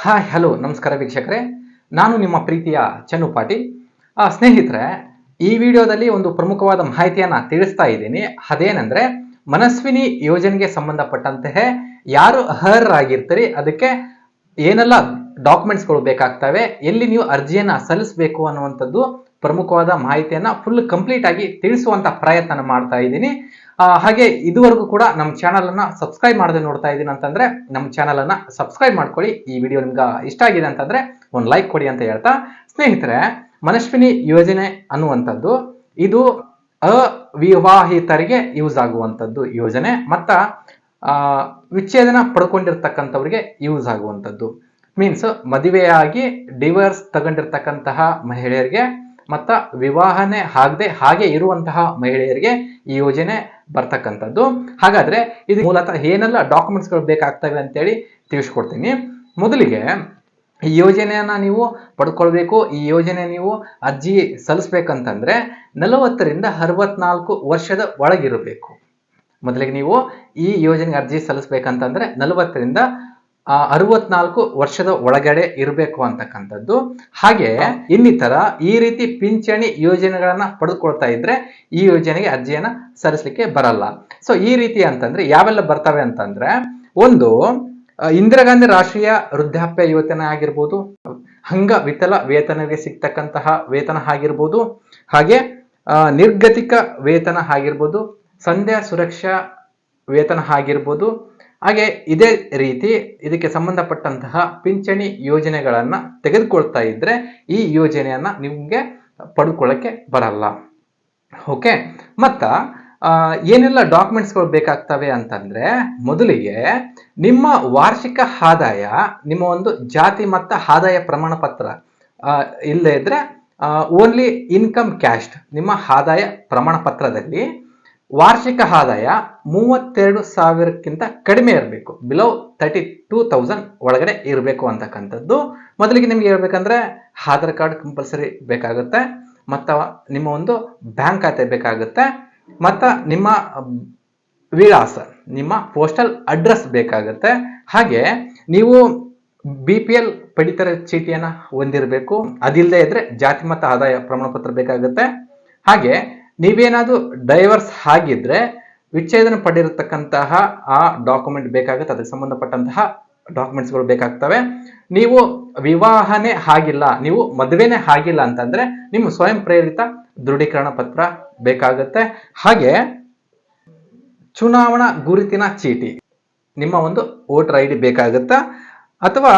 Hi hello ನಮಸ್ಕಾರ ವೀಕ್ಷಕರೇ. ನಾನು ನಿಮ್ಮ ಪ್ರೀತಿಯ ಚನ್ನು ಪಾಟೀಲ್ ಸ್ನೇಹಿತರೆ, ಈ ವಿಡಿಯೋದಲ್ಲಿ ಒಂದು ಪ್ರಮುಖವಾದ ಮಾಹಿತಿಯನ್ನು ತಿಳಿಸ್ತಾ ಇದ್ದೀನಿ. ಅದೇನೆಂದರೆ, ಮನಸ್ವಿನಿ ಯೋಜನೆಗೆ ಸಂಬಂಧಪಟ್ಟಂತೆ ಯಾರು ಅರ್ಹರಾಗಿರ್ತೀರಿ, ಅದಕ್ಕೆ ಏನೆಲ್ಲ ಡಾಕ್ಯುಮೆಂಟ್ಸ್ಗಳು ಬೇಕಾಗ್ತವೆ, ಎಲ್ಲಿ ನೀವು ಅರ್ಜಿಯನ್ನು ಸಲ್ಲಿಸಬೇಕು ಅನ್ನುವಂಥದ್ದು ಪ್ರಮುಖವಾದ ಮಾಹಿತಿಯನ್ನು ಫುಲ್ ಕಂಪ್ಲೀಟ್ ಆಗಿ ತಿಳಿಸುವಂತ ಪ್ರಯತ್ನ ಮಾಡ್ತಾ ಇದ್ದೀನಿ. ಹಾಗೆ ಇದುವರೆಗೂ ಕೂಡ ನಮ್ಮ ಚಾನಲ್ ಅನ್ನ ಸಬ್ಸ್ಕ್ರೈಬ್ ಮಾಡದೆ ನೋಡ್ತಾ ಇದ್ದೀನಿ ಅಂತಂದ್ರೆ ನಮ್ಮ ಚಾನಲ್ ಅನ್ನ ಸಬ್ಸ್ಕ್ರೈಬ್ ಮಾಡ್ಕೊಳ್ಳಿ. ಈ ವಿಡಿಯೋ ನಿಮ್ಗೆ ಇಷ್ಟ ಆಗಿದೆ ಅಂತಂದ್ರೆ ಒಂದು ಲೈಕ್ ಕೊಡಿ ಅಂತ ಹೇಳ್ತಾ ಸ್ನೇಹಿತರೆ, ಮನಸ್ವಿನಿ ಯೋಜನೆ ಅನ್ನುವಂಥದ್ದು ಇದು ಅವಿವಾಹಿತರಿಗೆ ಯೂಸ್ ಆಗುವಂಥದ್ದು ಯೋಜನೆ ಮತ್ತ ವಿಚ್ಛೇದನ ಪಡ್ಕೊಂಡಿರ್ತಕ್ಕಂಥವ್ರಿಗೆ ಯೂಸ್ ಆಗುವಂಥದ್ದು. ಮೀನ್ಸ್ ಮದುವೆಯಾಗಿ ಡಿವರ್ಸ್ ತಗೊಂಡಿರ್ತಕ್ಕಂತಹ ಮಹಿಳೆಯರಿಗೆ ಮತ್ತ ವಿವಾಹನೆ ಆಗದೆ ಹಾಗೆ ಇರುವಂತಹ ಮಹಿಳೆಯರಿಗೆ ಈ ಯೋಜನೆ ಬರ್ತಕ್ಕಂಥದ್ದು. ಹಾಗಾದ್ರೆ ಇದು ಮೂಲತಃ ಏನೆಲ್ಲ ಡಾಕ್ಯುಮೆಂಟ್ಸ್ಗಳು ಬೇಕಾಗ್ತವೆ ಅಂತೇಳಿ ತಿಳಿಸ್ಕೊಡ್ತೀನಿ. ಮೊದಲಿಗೆ ಈ ಯೋಜನೆಯನ್ನ ನೀವು ಪಡ್ಕೊಳ್ಬೇಕು, ಈ ಯೋಜನೆ ನೀವು ಅರ್ಜಿ ಸಲ್ಲಿಸ್ಬೇಕಂತಂದ್ರೆ ನಲವತ್ತರಿಂದ ಅರವತ್ನಾಲ್ಕು ವರ್ಷದ ಒಳಗಿರಬೇಕು. ಮೊದಲಿಗೆ ನೀವು ಈ ಯೋಜನೆಗೆ ಅರ್ಜಿ ಸಲ್ಲಿಸ್ಬೇಕಂತಂದ್ರೆ ನಲವತ್ತರಿಂದ ಅರವತ್ನಾಲ್ಕು ವರ್ಷದ ಒಳಗಡೆ ಇರಬೇಕು ಅಂತಕ್ಕಂಥದ್ದು. ಹಾಗೆ ಇನ್ನಿತರ ಈ ರೀತಿ ಪಿಂಚಣಿ ಯೋಜನೆಗಳನ್ನ ಪಡೆದುಕೊಳ್ತಾ ಇದ್ರೆ ಈ ಯೋಜನೆಗೆ ಅರ್ಜಿಯನ್ನ ಸಲ್ಲಿಸಲಿಕ್ಕೆ ಬರಲ್ಲ. ಸೊ ಈ ರೀತಿ ಅಂತಂದ್ರೆ ಯಾವೆಲ್ಲ ಬರ್ತವೆ ಅಂತಂದ್ರೆ ಒಂದು ಇಂದಿರಾ ಗಾಂಧಿ ರಾಷ್ಟ್ರೀಯ ವೃದ್ಧಾಪ್ಯ ಯೋಜನೆ ಆಗಿರ್ಬೋದು ಹಂಗ ವಿತಲ ವೇತನಗೆ ಸಿಗ್ತಕ್ಕಂತಹ ವೇತನ ಆಗಿರ್ಬೋದು ಹಾಗೆ ನಿರ್ಗತಿಕ ವೇತನ ಆಗಿರ್ಬೋದು ಸಂಧ್ಯಾ ಸುರಕ್ಷಾ ವೇತನ ಆಗಿರ್ಬೋದು ಹಾಗೆ ಇದೇ ರೀತಿ ಇದಕ್ಕೆ ಸಂಬಂಧಪಟ್ಟಂತಹ ಪಿಂಚಣಿ ಯೋಜನೆಗಳನ್ನ ತೆಗೆದುಕೊಳ್ತಾ ಇದ್ರೆ ಈ ಯೋಜನೆಯನ್ನ ನಿಮಗೆ ಪಡ್ಕೊಳ್ಳಕ್ಕೆ ಬರಲ್ಲ. ಓಕೆ ಮತ್ತ ಏನೆಲ್ಲ ಡಾಕ್ಯುಮೆಂಟ್ಸ್ಗಳು ಬೇಕಾಗ್ತವೆ ಅಂತಂದ್ರೆ ಮೊದಲಿಗೆ ನಿಮ್ಮ ವಾರ್ಷಿಕ ಆದಾಯ, ನಿಮ್ಮ ಒಂದು ಜಾತಿ ಮತ್ತು ಆದಾಯ ಪ್ರಮಾಣ ಪತ್ರ ಇಲ್ಲದೇ ಇದ್ರೆ ಓನ್ಲಿ ಇನ್ಕಮ್ ಕ್ಯಾಸ್ಟ್ ನಿಮ್ಮ ಆದಾಯ ಪ್ರಮಾಣ ಪತ್ರದಲ್ಲಿ ವಾರ್ಷಿಕ ಆದಾಯ ಮೂವತ್ತೆರಡು ಸಾವಿರಕ್ಕಿಂತ ಕಡಿಮೆ ಇರಬೇಕು. ಬಿಲೋ ತರ್ಟಿ ಟೂ ತೌಸಂಡ್ ಒಳಗಡೆ ಇರಬೇಕು ಅಂತಕ್ಕಂಥದ್ದು. ಮೊದಲಿಗೆ ನಿಮ್ಗೆ ಹೇಳ್ಬೇಕಂದ್ರೆ ಆಧಾರ್ ಕಾರ್ಡ್ ಕಂಪಲ್ಸರಿ ಬೇಕಾಗುತ್ತೆ, ಮತ್ತು ನಿಮ್ಮ ಒಂದು ಬ್ಯಾಂಕ್ ಖಾತೆ ಬೇಕಾಗುತ್ತೆ, ಮತ್ತು ನಿಮ್ಮ ವಿಳಾಸ, ನಿಮ್ಮ ಪೋಸ್ಟಲ್ ಅಡ್ರೆಸ್ ಬೇಕಾಗುತ್ತೆ. ಹಾಗೆ ನೀವು ಬಿ ಪಿ ಎಲ್ ಪಡಿತರ ಚೀಟಿಯನ್ನು ಹೊಂದಿರಬೇಕು. ಅದಿಲ್ಲದೆ ಇದ್ರೆ ಜಾತಿ ಮತ್ತು ಆದಾಯ ಪ್ರಮಾಣ ಪತ್ರ ಬೇಕಾಗುತ್ತೆ. ಹಾಗೆ ನೀವೇನಾದ್ರೂ ಡೈವರ್ಸ್ ಆಗಿದ್ರೆ ವಿಚ್ಛೇದನ ಪಡೆದಿರತಕ್ಕಂತಹ ಆ ಡಾಕ್ಯುಮೆಂಟ್ ಬೇಕಾಗುತ್ತೆ, ಅದಕ್ಕೆ ಸಂಬಂಧಪಟ್ಟಂತಹ ಡಾಕ್ಯುಮೆಂಟ್ಸ್ಗಳು ಬೇಕಾಗ್ತವೆ. ನೀವು ವಿವಾಹನೇ ಆಗಿಲ್ಲ, ನೀವು ಮದುವೆನೇ ಆಗಿಲ್ಲ ಅಂತಂದ್ರೆ ನಿಮ್ಮ ಸ್ವಯಂ ಪ್ರೇರಿತ ದೃಢೀಕರಣ ಪತ್ರ ಬೇಕಾಗುತ್ತೆ. ಹಾಗೆ ಚುನಾವಣಾ ಗುರುತಿನ ಚೀಟಿ, ನಿಮ್ಮ ಒಂದು ವೋಟರ್ ಐ ಡಿ ಬೇಕಾಗುತ್ತಾ? ಅಥವಾ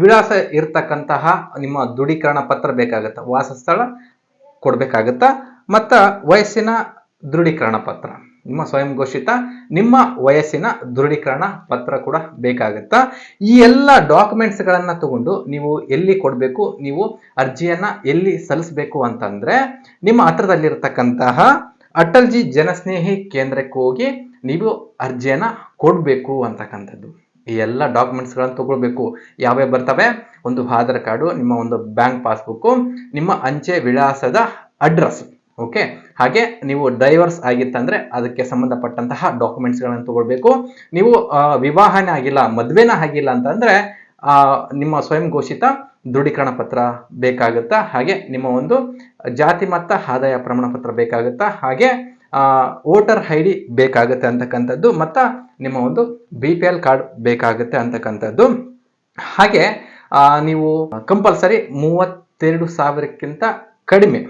ವಿಳಾಸ ಇರ್ತಕ್ಕಂತಹ ನಿಮ್ಮ ದೃಢೀಕರಣ ಪತ್ರ ಬೇಕಾಗುತ್ತಾ? ವಾಸಸ್ಥಳ ಕೊಡಬೇಕಾಗುತ್ತಾ? ಮತ್ತು ವಯಸ್ಸಿನ ದೃಢೀಕರಣ ಪತ್ರ. ನಿಮ್ಮ ಸ್ವಯಂ ಘೋಷಿತ ನಿಮ್ಮ ವಯಸ್ಸಿನ ದೃಢೀಕರಣ ಪತ್ರ ಕೂಡ ಬೇಕಾಗುತ್ತಾ. ಈ ಎಲ್ಲ ಡಾಕ್ಯುಮೆಂಟ್ಸ್ಗಳನ್ನು ತಗೊಂಡು ನೀವು ಎಲ್ಲಿ ಕೊಡಬೇಕು, ನೀವು ಅರ್ಜಿಯನ್ನ ಎಲ್ಲಿ ಸಲ್ಲಿಸಬೇಕು ಅಂತಂದ್ರೆ ನಿಮ್ಮ ಹತ್ರದಲ್ಲಿರ್ತಕ್ಕಂತಹ ಅಟಲ್ಜಿ ಜನಸ್ನೇಹಿ ಕೇಂದ್ರಕ್ಕೆ ಹೋಗಿ ನೀವು ಅರ್ಜಿಯನ್ನ ಕೊಡಬೇಕು ಅಂತಕ್ಕಂಥದ್ದು. ಈ ಎಲ್ಲ ಡಾಕ್ಯುಮೆಂಟ್ಸ್ಗಳನ್ನು ತಗೊಳ್ಬೇಕು. ಯಾವ್ಯಾವ ಬರ್ತವೆ? ಒಂದು ಆಧಾರ್ ಕಾರ್ಡು, ನಿಮ್ಮ ಒಂದು ಬ್ಯಾಂಕ್ ಪಾಸ್ಬುಕ್ಕು, ನಿಮ್ಮ ಅಂಚೆ ವಿಳಾಸದ ಅಡ್ರೆಸ್. ಓಕೆ ಹಾಗೆ ನೀವು ಡೈವರ್ಸ್ ಆಗಿತ್ತಂದ್ರೆ ಅದಕ್ಕೆ ಸಂಬಂಧಪಟ್ಟಂತಹ ಡಾಕ್ಯುಮೆಂಟ್ಸ್ಗಳನ್ನು ತಗೊಳ್ಬೇಕು. ನೀವು ವಿವಾಹನೇ ಆಗಿಲ್ಲ, ಮದುವೆನ ಆಗಿಲ್ಲ ಅಂತಂದ್ರೆ ನಿಮ್ಮ ಸ್ವಯಂ ಘೋಷಿತ ದೃಢೀಕರಣ ಪತ್ರ ಬೇಕಾಗುತ್ತಾ? ಹಾಗೆ ನಿಮ್ಮ ಒಂದು ಜಾತಿ ಮತ್ತ ಆದಾಯ ಪ್ರಮಾಣ ಪತ್ರ ಬೇಕಾಗುತ್ತಾ? ಹಾಗೆ ವೋಟರ್ ಐ ಡಿ ಬೇಕಾಗುತ್ತೆ ಅಂತಕ್ಕಂಥದ್ದು, ಮತ್ತು ನಿಮ್ಮ ಒಂದು ಬಿ ಪಿ ಎಲ್ ಕಾರ್ಡ್ ಬೇಕಾಗುತ್ತೆ ಅಂತಕ್ಕಂಥದ್ದು. ಹಾಗೆ ನೀವು ಕಂಪಲ್ಸರಿ ಮೂವತ್ತೆರಡು ಸಾವಿರಕ್ಕಿಂತ ಕಡಿಮೆ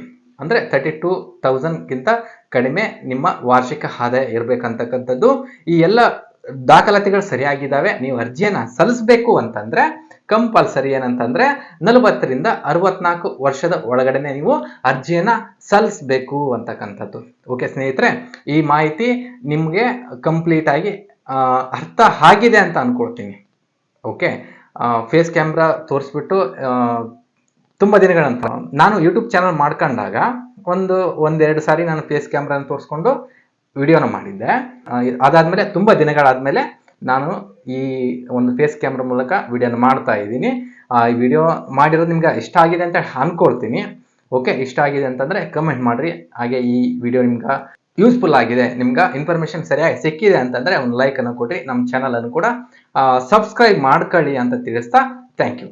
ಅಂದರೆ ತರ್ಟಿ ಟೂ ತೌಸಂಡ್ಗಿಂತ ಕಡಿಮೆ ನಿಮ್ಮ ವಾರ್ಷಿಕ ಆದಾಯ ಇರಬೇಕಂತಕ್ಕಂಥದ್ದು. ಈ ಎಲ್ಲ ದಾಖಲಾತಿಗಳು ಸರಿಯಾಗಿದ್ದಾವೆ ನೀವು ಅರ್ಜಿಯನ್ನು ಸಲ್ಲಿಸಬೇಕು ಅಂತಂದ್ರೆ ಕಂಪಲ್ಸರಿ ಏನಂತಂದ್ರೆ, ನಲವತ್ತರಿಂದ ಅರವತ್ನಾಲ್ಕು ವರ್ಷದ ಒಳಗಡೆನೆ ನೀವು ಅರ್ಜಿಯನ್ನು ಸಲ್ಲಿಸಬೇಕು ಅಂತಕ್ಕಂಥದ್ದು. ಓಕೆ ಸ್ನೇಹಿತರೆ, ಈ ಮಾಹಿತಿ ನಿಮಗೆ ಕಂಪ್ಲೀಟ್ ಆಗಿ ಅರ್ಥ ಆಗಿದೆ ಅಂತ ಅನ್ಕೊಳ್ತೀನಿ. ಓಕೆ ಫೇಸ್ ಕ್ಯಾಮ್ರಾ ತೋರಿಸ್ಬಿಟ್ಟು ತುಂಬ ದಿನಗಳ ನಾನು ಯೂಟ್ಯೂಬ್ ಚಾನಲ್ ಮಾಡ್ಕೊಂಡಾಗ ಒಂದು, ಒಂದೆರಡು ಸಾರಿ ನಾನು ಫೇಸ್ ಕ್ಯಾಮ್ರಾನ ತೋರಿಸ್ಕೊಂಡು ವಿಡಿಯೋನ ಮಾಡಿದ್ದೆ. ಅದಾದಮೇಲೆ ತುಂಬ ದಿನಗಳಾದಮೇಲೆ ನಾನು ಈ ಒಂದು ಫೇಸ್ ಕ್ಯಾಮ್ರಾ ಮೂಲಕ ವಿಡಿಯೋನ ಮಾಡ್ತಾ ಇದ್ದೀನಿ. ಈ ವಿಡಿಯೋ ಮಾಡಿರೋದು ನಿಮ್ಗೆ ಇಷ್ಟ ಆಗಿದೆ ಅಂತ ಅನ್ಕೊಳ್ತೀನಿ. ಓಕೆ ಇಷ್ಟ ಆಗಿದೆ ಅಂತಂದರೆ ಕಮೆಂಟ್ ಮಾಡಿರಿ. ಹಾಗೆ ಈ ವಿಡಿಯೋ ನಿಮ್ಗೆ ಯೂಸ್ಫುಲ್ ಆಗಿದೆ, ನಿಮ್ಗೆ ಇನ್ಫಾರ್ಮೇಷನ್ ಸರಿಯಾಗಿ ಸಿಕ್ಕಿದೆ ಅಂತಂದರೆ ಒಂದು ಲೈಕನ್ನು ಕೊಡಿ ನಮ್ಮ ಚಾನಲನ್ನು ಕೂಡ ಸಬ್ಸ್ಕ್ರೈಬ್ ಮಾಡ್ಕೊಳ್ಳಿ ಅಂತ ತಿಳಿಸ್ತಾ ಥ್ಯಾಂಕ್ ಯು